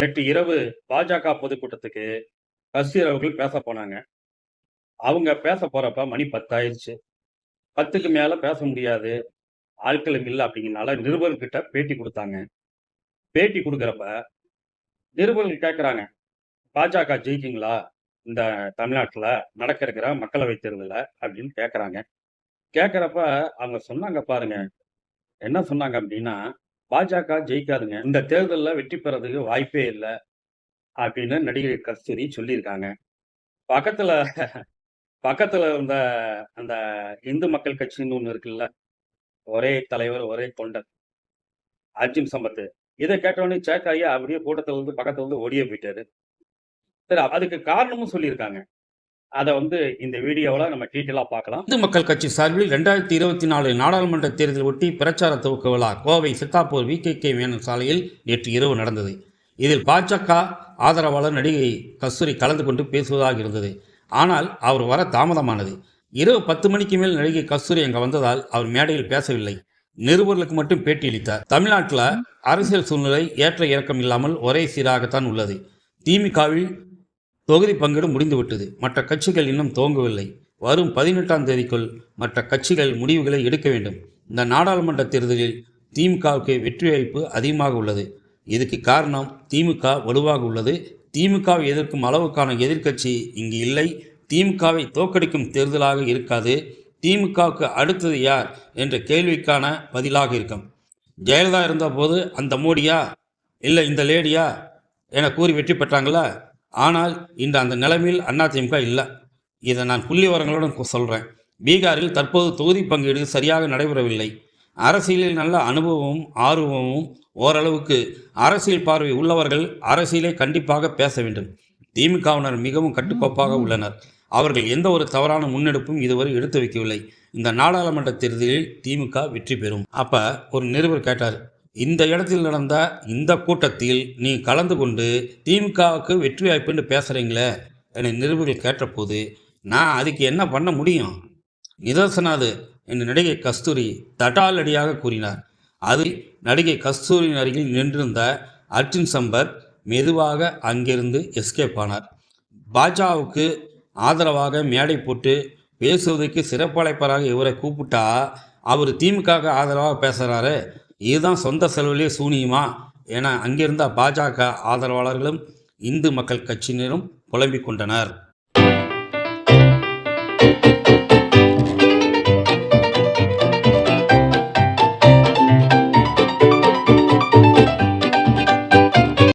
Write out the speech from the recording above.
நேற்று இரவு பாஜக பொதுக்கூட்டத்துக்கு கஸ்தூரி அவர்கள் பேச போனாங்க. அவங்க பேச போறப்ப மணி பத்தாயிருச்சு. பத்துக்கு மேல பேச முடியாது. ஆட்களும் இல்லை அப்படிங்கிறனால நிருபர்கிட்ட பேட்டி கொடுத்தாங்க. பேட்டி கொடுக்குறப்ப நிருபர்கள் கேட்குறாங்க பாஜக ஜெயிக்குங்களா? இந்த தமிழ்நாட்டில் நடக்க இருக்கிற மக்களவை தேர்தலில் அப்படின்னு கேட்குறாங்க கேட்குறப்ப அவங்க சொன்னாங்க பாருங்க. என்ன சொன்னாங்க அப்படின்னா பாஜக ஜெயிக்காதுங்க. இந்த தேர்தலில் வெற்றி பெறதுக்கு வாய்ப்பே இல்லை. அப்படின்னு நடிகை கஸ்தூரி சொல்லியிருக்காங்க. பக்கத்தில் பக்கத்தில் இருந்த அந்த இந்து மக்கள் கட்சின்னு ஒன்று இருக்குல்ல. ஒரே தலைவர் ஒரே தொண்டர். அர்ஜுன் சம்பத்து இதை கேட்டவொடனே சேக்காயி அப்படியே கூட்டத்தில் இருந்து பக்கத்துல இருந்து ஓடியே போயிட்டாரு. சரி அதுக்கு காரணமும் சொல்லியிருக்காங்க. அதை வந்து இந்த வீடியோவில் நம்ம டீட்டெயிலாக பார்க்கலாம் இந்து மக்கள் கட்சி சார்பில் ரெண்டாயிரத்தி இருபத்தி நாலு நாடாளுமன்ற தேர்தல் ஒட்டி பிரச்சார துவக்க விழா Kovai Siddhapur V K K Menon சாலையில் நேற்று இரவு நடந்தது. இதில் பாஜக ஆதரவாளர் நடிகை கஸ்தூரி கலந்து கொண்டு பேசுவதாக இருந்தது. ஆனால் அவர் வர தாமதமானது. இரவு பத்து மணிக்கு மேல் நடிகை கஸ்தூரி அங்கே வந்ததால் அவர் மேடையில் பேசவில்லை. நிருபர்களுக்கு மட்டும் பேட்டியளித்தார் தமிழ்நாட்டில் அரசியல் சூழ்நிலை ஏற்ற இறக்கம் இல்லாமல் ஒரே சீராகத்தான் உள்ளது. திமுகவில் தொகுதி பங்கீடு முடிந்துவிட்டது. மற்ற கட்சிகள் இன்னும் துவங்கவில்லை. வரும் பதினெட்டாம் தேதிக்குள் மற்ற கட்சிகள் முடிவுகளை எடுக்க வேண்டும். இந்த நாடாளுமன்ற தேர்தலில் திமுகவுக்கு வெற்றி வாய்ப்பு அதிகமாக உள்ளது. இதுக்கு காரணம் திமுக வலுவாக உள்ளது. திமுகவை எதிர்க்கும் அளவுக்கான எதிர்க்கட்சி இங்கு இல்லை. திமுகவை தோற்கடிக்கும் தேர்தலாக இருக்காது. திமுகவுக்கு அடுத்தது யார் என்ற கேள்விக்கான பதிலாக இருக்கும். ஜெயலலிதா இருந்தபோது அந்த மோடியா? இல்லை இந்த லேடியா? என கூறி வெற்றி பெற்றாங்களா? ஆனால் இன்று அந்த நிலைமையில் அதிமுக இல்லை. இதை நான் புள்ளி சொல்கிறேன் பீகாரில் தற்போது தொகுதி பங்கீடு சரியாக நடைபெறவில்லை. அரசியலில் நல்ல அனுபவமும் ஆர்வமும் ஓரளவுக்கு அரசியல் பார்வை உள்ளவர்கள் அரசியலை கண்டிப்பாக பேச வேண்டும். திமுகவினர் மிகவும் கட்டுக்கோப்பாக உள்ளனர். அவர்கள் எந்த ஒரு தவறான முன்னெடுப்பும் இதுவரை எடுத்து வைக்கவில்லை. இந்த நாடாளுமன்ற தேர்தலில் திமுக வெற்றி பெறும். அப்போ ஒரு நிருபர் கேட்டார் இந்த இடத்தில் நடந்த இந்த கூட்டத்தில் நீ கலந்து கொண்டு திமுகவுக்கு வெற்றி வாய்ப்புன்னு பேசுகிறீங்களே என நிருபர்கள் கேட்டபோது நான் அதுக்கு என்ன பண்ண முடியும்? நிதர்சனாது என்று நடிகை கஸ்தூரி தட்டாலடியாக கூறினார். அதில் நடிகை கஸ்தூரியின் அருகில் நின்றிருந்த அர்ஜுன் சம்பத் மெதுவாக அங்கிருந்து எஸ்கேப் ஆனார். பாஜாவுக்கு ஆதரவாக மேடை போட்டு பேசுவதற்கு சிறப்பழைப்பராக இவரை கூப்பிட்டா அவர் திமுக ஆதரவாக பேசுகிறாரு இதுதான் சொந்த செலவிலே சூனியமா? என அங்கிருந்த பாஜக ஆதரவாளர்களும் இந்து மக்கள் கட்சியினரும் புலம்பிக் கொண்டனர்.